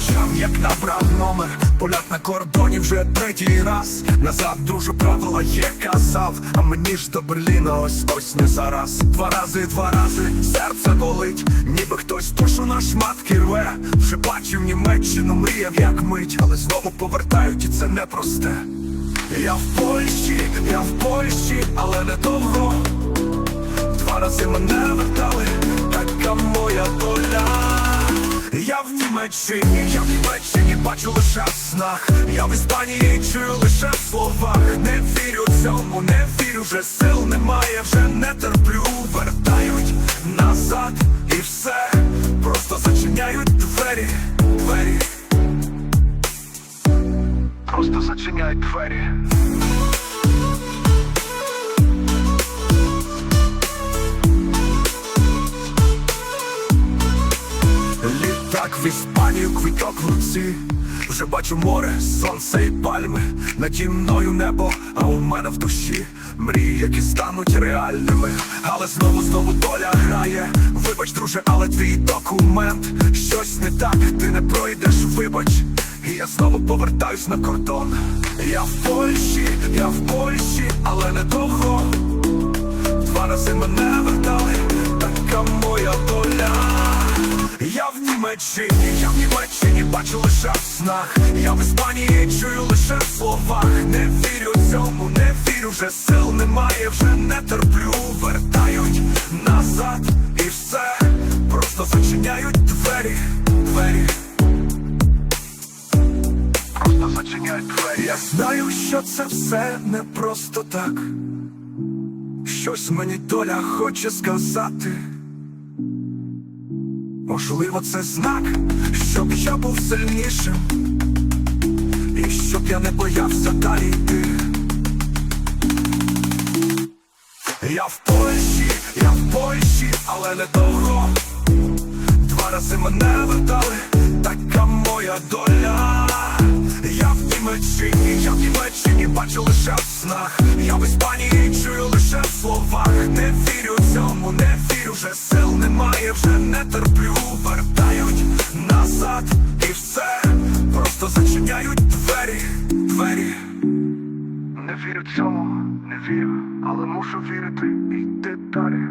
сам, як набрав номер. Поляк на кордоні вже третій раз. Назад друже правила є казав. А мені ж до Берліна ось ось не зараз. Два рази, два рази, серце болить. Ніби хтось душу на шматки рве Вже бачив Німеччину, мріяв як мить. Але знову повертають і це непросте. Я в Польщі, я в Польщі, але недовго. Два рази мене вертали, така моя доля. Я в Німеччині, я в Німеччині бачу лише в снах. Я в Іспанії чую лише в словах. Не вірю цьому, не вірю, вже сил немає, вже не терплю. Вертають назад і все. Просто зачиняють двері, двері. Просто зачиняють двері. В Іспанію, квіток в руці. Вже бачу море, сонце і пальми. Наді мною небо, а у мене в душі Мрії, які стануть реальними. Але знову, знову доля грає. Вибач, друже, але твій документ. Щось не так, ти не пройдеш, вибач. І я знову повертаюсь на кордон. Я в Польщі, я в Польщі, але недовго Два рази мене Німеччині, я в Німеччині бачу лише в снах. Я в Іспанії чую лише в словах. Не вірю цьому, не вірю, вже сил немає, вже не терплю. Вертають назад і все. Просто зачиняють двері, двері. Просто зачиняють двері. Я знаю, що це все не просто так. Щось мені доля хоче сказати. Можливо, це знак, щоб я був сильнішим, і щоб я не боявся далі йти. Я в Польщі, я в Польщі, але недовго. Два рази мене вертали, така моя доля. Я в Німеччині, я в Німеччині бачу лише в снах. Я в Іспанії чую лише в цьому, не вірю, але мушу вірити і йти далі.